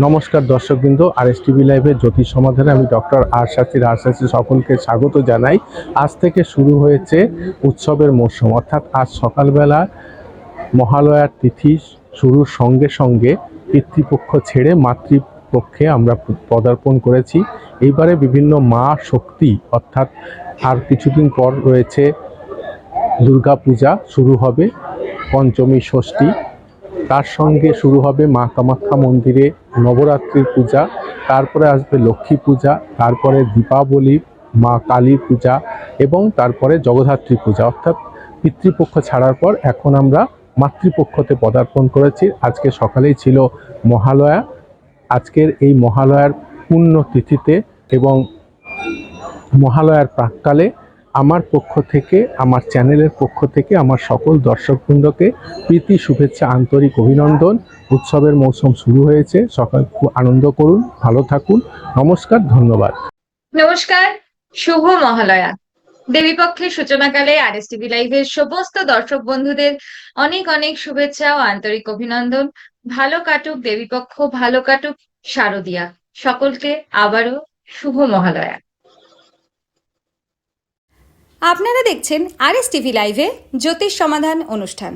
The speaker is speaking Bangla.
নমস্কার দর্শকবৃন্দ আর এস টিভি লাইভের জ্যোতিষ সমাধানে আমি doctor R Shastri R Shastri সকলকে স্বাগত জানাই। আজ থেকে শুরু হয়েছে উৎসবের মরশুম, অর্থাৎ আজ সকালবেলা মহালয়ার তিথি শুরুর সঙ্গে সঙ্গে পিতৃপক্ষ ছেড়ে মাতৃপক্ষে আমরা পদার্পণ করেছি। এইবারে বিভিন্ন মা শক্তি, অর্থাৎ আর কিছুদিন পর রয়েছে দুর্গা পূজা শুরু হবে, পঞ্চমী ষষ্ঠী। তার সঙ্গে শুরু হবে মা কামাখ্যা মন্দিরে নবরাত্রির পূজা, তারপরে আসবে লক্ষ্মী পূজা, তারপরে দীপাবলি, মা কালী পূজা এবং তারপরে জগদ্ধাত্রী পূজা। অর্থাৎ পিতৃপক্ষ ছাড়ার পর এখন আমরা মাতৃপক্ষতে পদার্পণ করেছি। আজকে সকালেই ছিল মহালয়া। আজকের এই মহালয়ার পূর্ণ তিথিতে এবং মহালয়ার প্রাককালে আমার পক্ষ থেকে, আমার চ্যানেলের পক্ষ থেকে, আমার সকল দর্শকবৃন্দকে প্রীতি, শুভেচ্ছা, আন্তরিক অভিনন্দন। উৎসবের মৌসুম শুরু হয়েছে, সকাল খুব আনন্দ করুন, ভালো থাকুন, নমস্কার, ধন্যবাদ। নমস্কার, শুভ মহালয়া। দেবীপক্ষের সূচনাকালে আর এস টিভি লাইভের সমস্ত দর্শক বন্ধুদের অনেক অনেক শুভেচ্ছা ও আন্তরিক অভিনন্দন। ভালো কাটুক দেবীপক্ষ, ভালো কাটুক শারদিয়া। সকলকে আবারও শুভ মহালয়া। আপনারা দেখছেন আর এস টিভি লাইভে জ্যোতিষ সমাধান অনুষ্ঠান।